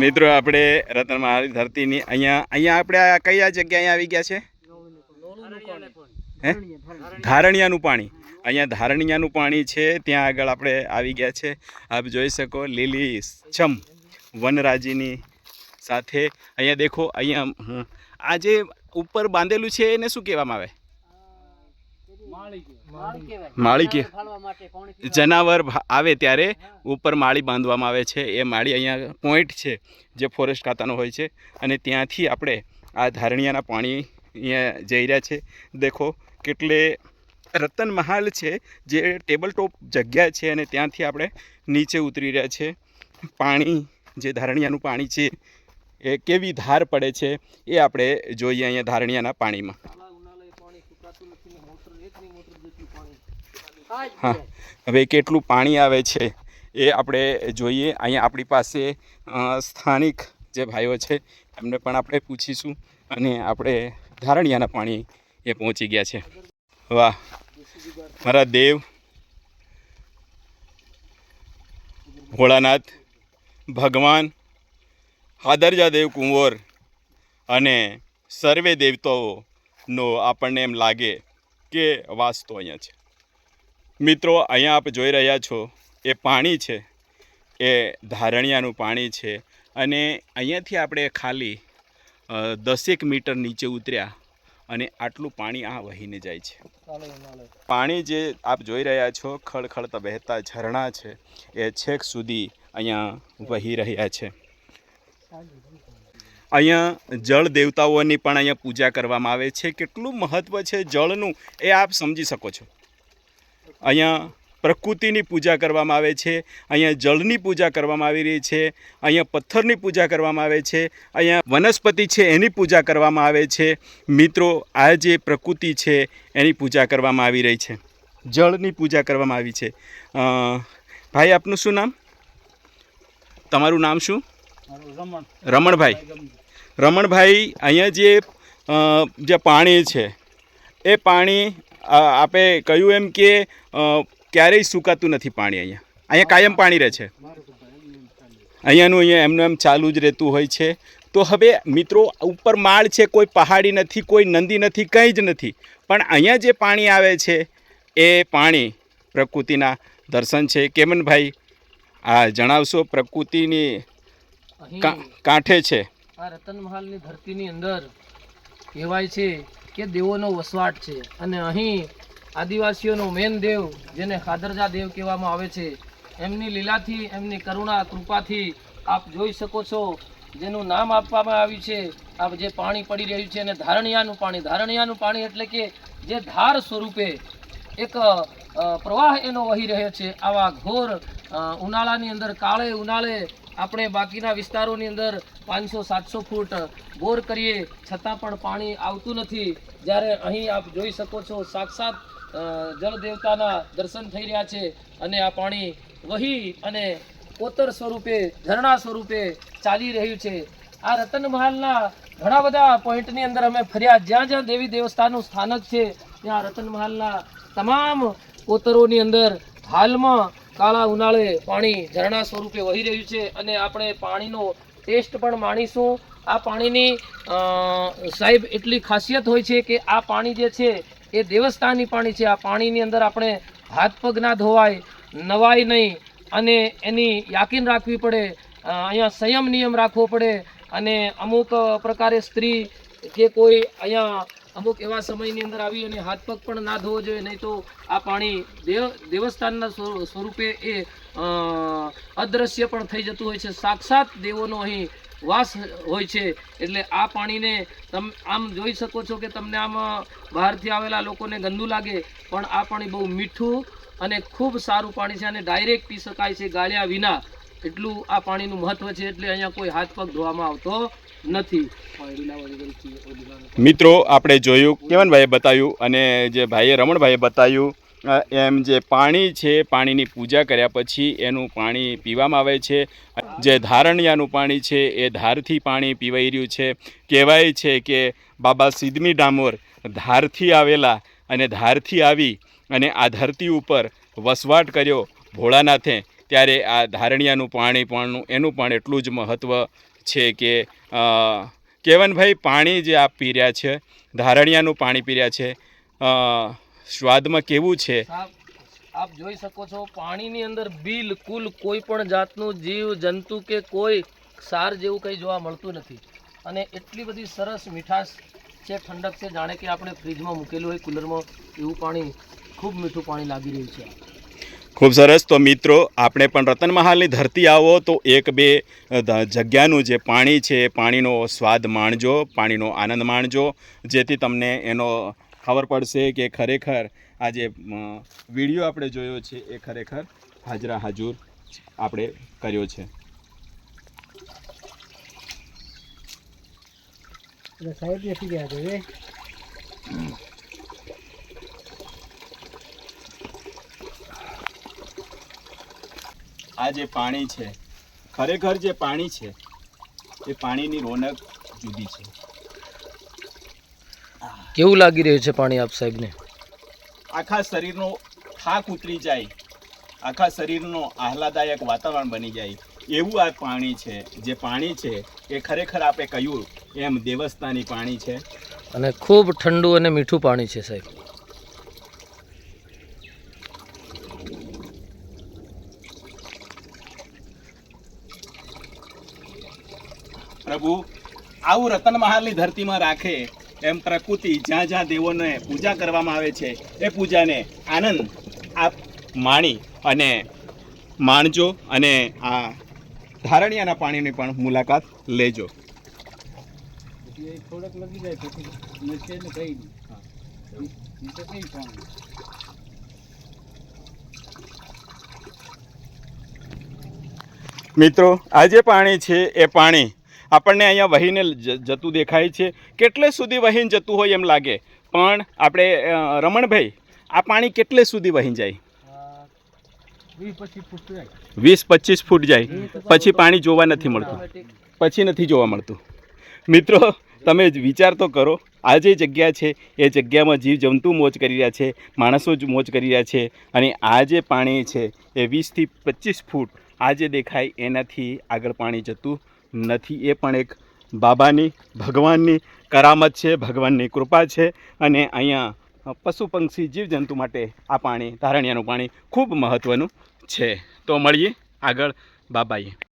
મિત્રો, આપણે રતન મહારાજ ધરતીની અહીંયા અહીંયા આપણે કયા જગ્યાએ આવી ગયા છે? હે? ધારણિયાનું પાણી. અહીંયા ધારણિયાનું પાણી છે, ત્યાં આગળ આપણે આવી ગયા છે. આપ જોઈ શકો લીલી છમ વનરાજીની સાથે. અહીંયા દેખો, અહીંયા આ જે ઉપર બાંધેલું છે, એને શું કહેવામાં આવે? માળી કે જનાવર આવે ત્યારે ઉપર માળી બાંધવામાં આવે છે. એ માળી અહીંયા પોઈન્ટ છે જે ફોરેસ્ટ ખાતાનો હોય છે. અને ત્યાંથી આપણે આ ધારણિયાના પાણી અહીંયા જઈ રહ્યા છે. દેખો કેટલે રતન મહાલ છે જે ટેબલ ટોપ જગ્યા છે અને ત્યાંથી આપણે નીચે ઉતરી રહ્યા છે. પાણી જે ધારણિયાનું પાણી છે એ કેવી ધાર પડે છે એ આપણે જોઈએ અહીંયા ધારણિયાના પાણીમાં. હા. હવે કેટલું પાણી આવે છે એ આપણે જોઈએ. અહીંયા આપણી પાસે સ્થાનિક જે ભાઈઓ છે, એમને પણ આપણે પૂછીશું અને આપણે ધારણિયાના પાણી એ પહોંચી ગયા છે. વાહ. મારા દેવ. ભોળાનાથ, ભગવાન, હાદરજા દેવ કુંવર અને સર્વે દેવતાઓનો આપણને એમ લાગે કે વાસ તો અહીંયા છે. મિત્રો અહીંયા આપ જોઈ રહ્યા છો એ પાણી છે એ ધારણિયાનું પાણી છે અને અહીંયાથી આપણે ખાલી દસેક મીટર નીચે ઉતર્યા અને આટલું પાણી આ વહીને જાય છે. પાણી જે આપ જોઈ રહ્યા છો ખળખળતા વહેતા ઝરણા છે એ છેક સુધી અહીંયા વહી રહ્યા છે. અહીંયા જળ દેવતાઓની પણ અહીંયા પૂજા કરવામાં આવે છે. કેટલું મહત્ત્વ છે જળનું એ આપ સમજી શકો છો. અહીંયા પ્રકૃતિની પૂજા કરવામાં આવે છે અહીંયા જળની પૂજા કરવામાં આવી રહી છે અહીંયા પથ્થરની પૂજા કરવામાં આવે છે અહીંયા વનસ્પતિ છે એની પૂજા કરવામાં આવે છે. મિત્રો આ જે પ્રકૃતિ છે એની પૂજા કરવામાં આવી રહી છે. જળની પૂજા કરવામાં આવી છે. ભાઈ આપનું શું નામ? તમારું નામ શું? રમણભાઈ. રમણભાઈ અહીંયા જે જે પાણી છે એ પાણી આપે કહ્યું એમ કે ક્યારેય સુકાતું નથી પાણી અહીંયા. અહીંયા કાયમ પાણી રહે છે. અહીંયાનું અહીંયા એમનું એમ ચાલુ જ રહેતું હોય છે. તો હવે મિત્રો ઉપર માળ છે કોઈ પહાડી નથી કોઈ નદી નથી કંઈ જ નથી. પણ અહીંયા જે પાણી આવે છે એ પાણી પ્રકૃતિના દર્શન છે. કેમનભાઈ આ જણાવશો પ્રકૃતિની કાંઠે છે? આ રતનમહાલની ધરતીની અંદર કહેવાય છે કે દેવોનો વસવાટ છે. અને અહીં આદિવાસીઓનો મેન દેવ, જેને ખાદરજા દેવ કહેવામાં આવે છે, એમની લીલાથી, એમની કરુણા, કૃપાથી આપ જોઈ શકો છો, જેનું નામ આપવામાં આવ્યું છે, આ જે પાણી પડી રહ્યું છે અને ધારણિયાનું પાણી. ધારણિયાનું પાણી એટલે કે જે ધાર સ્વરૂપે એક પ્રવાહ એનો વહી રહ્યો છે. આવા ઘોર ઉનાળાની અંદર કાળે ઉનાળે આપણે બાકીના વિસ્તારોની અંદર પાંચસો, સાતસો ફૂટ બોર કરીએ, છતાં પણ પાણી આવતું નથી. જ્યારે અહીં આપ જોઈ શકો છો, સાક્ષાત જળ દેવતાના દર્શન થઈ રહ્યા છે અને આ પાણી વહી અને કોતર સ્વરૂપે, ઝરણા સ્વરૂપે ચાલી રહ્યું છે. આ રતનમહાલના ઘણા બધા પોઈન્ટની અંદર અમે ફર્યા. જ્યાં જ્યાં દેવી દેવસ્થાનનું સ્થાનક છે, ત્યાં રતનમહાલના તમામ કોતરોની અંદર હાલમાં કાળા ઉનાળે પાણી ઝરણા સ્વરૂપે વહી રહ્યું છે અને આપણે પાણીનો ટેસ્ટ પણ માણીશું. આ પાણીની સાહેબ, એટલી ખાસિયત હોય છે કે આ પાણી જે છે એ દેવસ્થાનની પાણી છે. આ પાણીની અંદર આપણે હાથ પગ ના ધોવાય, નવાય નહીં અને એની યાકીન રાખવી પડે અહીંયા સંયમ નિયમ રાખવો પડે અને અમુક પ્રકારે સ્ત્રી કે કોઈ અહીંયા અમુક એવા સમયની અંદર આવી અને હાથ પગ પણ ના ધોવો જોઈએ, નહીં તો આ પાણી દેવ, દેવસ્થાનના સ્વરૂપે એ અદ્રશ્ય પણ થઈ જતું હોય છે. સાક્ષાત દેવોનો અહીં વાસ હોય છે. એટલે આ પાણીને તમ, આમ જોઈ શકો છો કે તમને આમ બહારથી આવેલા લોકોને ગંદુ લાગે, પણ આ પાણી બહુ મીઠું અને ખૂબ સારું પાણી છે અને ડાયરેક્ટ પી શકાય છે ગાળ્યા વિના. એટલું આ પાણીનું મહત્વ છે. એટલે અહીંયા કોઈ હાથ પગ ધોવામાં આવતો નથી. મિત્રો, આપણે જોયું, કેવનભાઈએ બતાવ્યું અને જે ભાઈએ, રમણભાઈએ બતાવ્યું એમ જે પાણી છે, પાણીની પૂજા કર્યા પછી એનું પાણી પીવામાં આવે છે. જે ધારણિયાનું પાણી છે, એ ધારથી પાણી પીવાઈ રહ્યું છે. કહેવાય છે કે બાબા સિદ્ધમી ડામોર ધારથી આવેલા અને ધારથી આવી અને આ ધરતી ઉપર વસવાટ કર્યો ભોળાનાથે. ત્યારે આ ધારણિયાનું પાણી પણ, એનું પણ એટલું જ મહત્ત્વ છે કે કેવનભાઈ પાણી જે આપ પી રહ્યા છે, ધારણિયાનું પાણી પી રહ્યા છે સ્વાદમાં કેવું છે? આપ જોઈ શકો છો, પાણીની અંદર બિલકુલ કોઈ પણ જાતનું જીવ, જંતુ કે કોઈ સાર જેવું કંઈ જોવા મળતું નથી. અને એટલી બધી સરસ મીઠાશ છે, ઠંડક છે, જાણે કે આપણે ફ્રીજમાં મૂકેલું હોય, કુલરમાં એવું પાણી, ખૂબ મીઠું પાણી લાગી રહ્યું છે. ખૂબ સરસ. તો મિત્રો, આપણે પણ રતન મહાલની ધરતી આવો તો એક બે જગ્યાનું જે પાણી છે, પાણીનો સ્વાદ માણજો, પાણીનો આનંદ માણજો. જેથી તમને એનો ખબર પડશે કે ખરેખર આ જે વીડિયો આપણે જોયો છે, એ ખરેખર હાજરા હાજુર આપણે કર્યો છે. સાહેબ બેસી ગયા આ જે પાણી છે ખરેખર જે પાણી છે એ પાણીની રોનક જુદી છે. કેવું લાગી રહ્યું છે પાણી આપ સાહેબને? આખા શરીરનો થાક ઉતરી જાય આખા શરીરનો આહલાદાયક વાતાવરણ બની જાય. એવું આ પાણી છે જે પાણી છે એ ખરેખર આપે કહ્યું એમ દેવસ્તાની પાણી છે. અને ખૂબ ઠંડુ અને મીઠું પાણી છે સાહેબ. પ્રભુ આવું રતન મહાલની ધરતીમાં રાખે એમ પ્રકૃતિ જ્યાં જ્યાં દેવોને પૂજા કરવામાં આવે છે, એ પૂજાને આનંદ આપ માણી અને માણજો અને આ ધારણિયાના પાણીની પણ મુલાકાત લેજો. મિત્રો, આ જે પાણી છે, એ પાણી આપણને અહીંયા વહીને જતું દેખાય છે. કેટલે સુધી વહીને જતું હોય એમ લાગે? પણ આપણે રમણભાઈ આ પાણી કેટલે સુધી વહી જાય? વીસ પચીસ ફૂટ જાય. પછી પાણી જોવા નથી મળતું. પછી નથી જોવા મળતું. મિત્રો તમે વિચાર તો કરો. આ જે જગ્યા છે એ જગ્યામાં જીવજંતુ મોજ કરી રહ્યા છે માણસો જ મોજ કરી રહ્યા છે અને આ જે પાણી છે એ વીસથી પચીસ ફૂટ આ જે દેખાય એનાથી આગળ પાણી જતું નથી. એ પણ એક બાબાની, ભગવાનની કરામત છે, ભગવાનની કૃપા છે અને અહીંયા પશુ પંક્ષી, જીવજંતુ માટે આ પાણી, ધારણિયાનું પાણી ખૂબ મહત્ત્વનું છે. તો મળીએ આગળ બાબાએ.